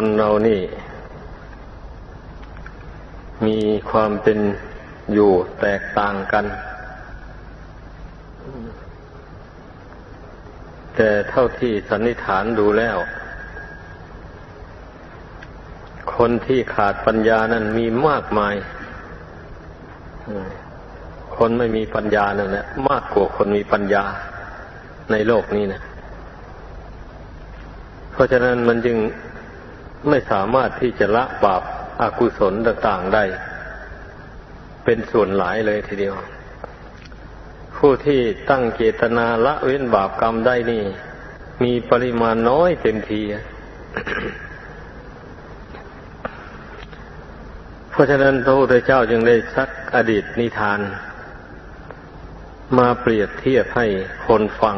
คนเรานี่ มีความเป็นอยู่แตกต่างกัน แต่เท่าที่สันนิษฐานดูแล้ว คนที่ขาดปัญญานั้นมีมากมาย คนไม่มีปัญญานั่นแหละมากกว่าคนมีปัญญาในโลกนี้นะเพราะฉะนั้นมันจึง ไม่สามารถที่จะละบาปอากุศลต่างๆได้ เป็นส่วนหลายเลยทีเดียว ผู้ที่ตั้งเจตนาละเว้นบาปกรรมได้นี่ มีปริมาณน้อยเต็มที เพราะฉะนั้นพระพุทธเจ้าจึงได้ซักอดีตนิทาน มาเปรียบเทียบให้คนฟัง